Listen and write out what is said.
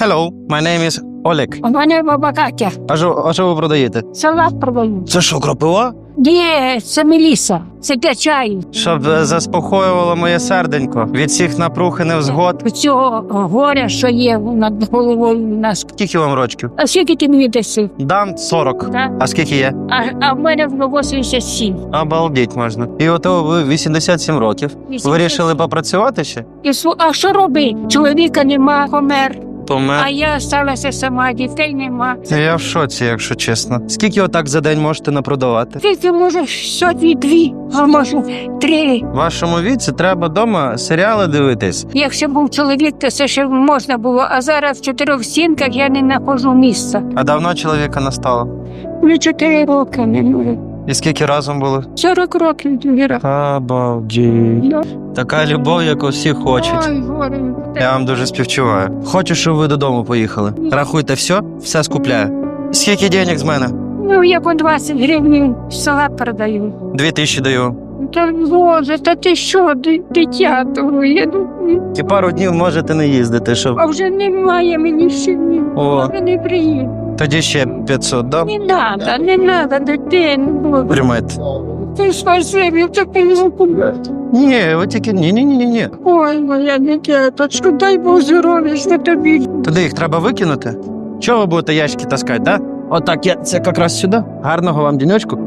Hello, my name is Олег. У мене баба Катя. А що, а що ви продаєте? Салат продаю. Це що, кропива? Ні, це Меліса. Це для чаю. Щоб е, заспокоювало моє серденько від всіх напрух і невзгод. Цього горя, що є над головою у нас. Скільки вам рочків? А скільки ти мені даси? Дам 40. Так? А скільки є? А, а в мене вже 87. Обалдіть можна. І ото ви 87 років. Вирішили попрацювати ще? І су- А що робити? Чоловіка нема, помер. А я залишилася сама, дітей нема. Я в шоці, якщо чесно. Скільки отак за день можете напродавати? Тільки може сотні дві, а може три. В вашому віці треба вдома серіали дивитись. Якщо був чоловік, то це ще можна було. А зараз в чотирьох стінках я не знаходжу місця. А давно чоловіка не стало. Вже чотири роки минуло. І скільки разом були? 40 років Віра. Обалдіть. Ну. Така любов, яку всі хочуть. Ой, горе. Я вам дуже співчуваю. Хочу, щоб ви додому поїхали. Рахуйте все, все скупляю. Скільки денег з мене? Ну, я по 20 гривень салат продаю. Дві тисячі даю. Та боже, та ти що, ди- дитя твоє? Ну, І пару днів можете не їздити, щоб. А вже немає мені ще ні. О. Я не приїду. Тоді ще 500, да? Не надо, не надо, дитину. Приймайте. Ти спасибі, це помилку. Ні, ви тільки ні, ні, ні, ні. Ой, моя дитяточко, дай Бог здоров'я тобі. Туди їх треба викинути. Чого ви будете ящики таскати, да? Отак, я це якраз сюди. Гарного вам діньочку.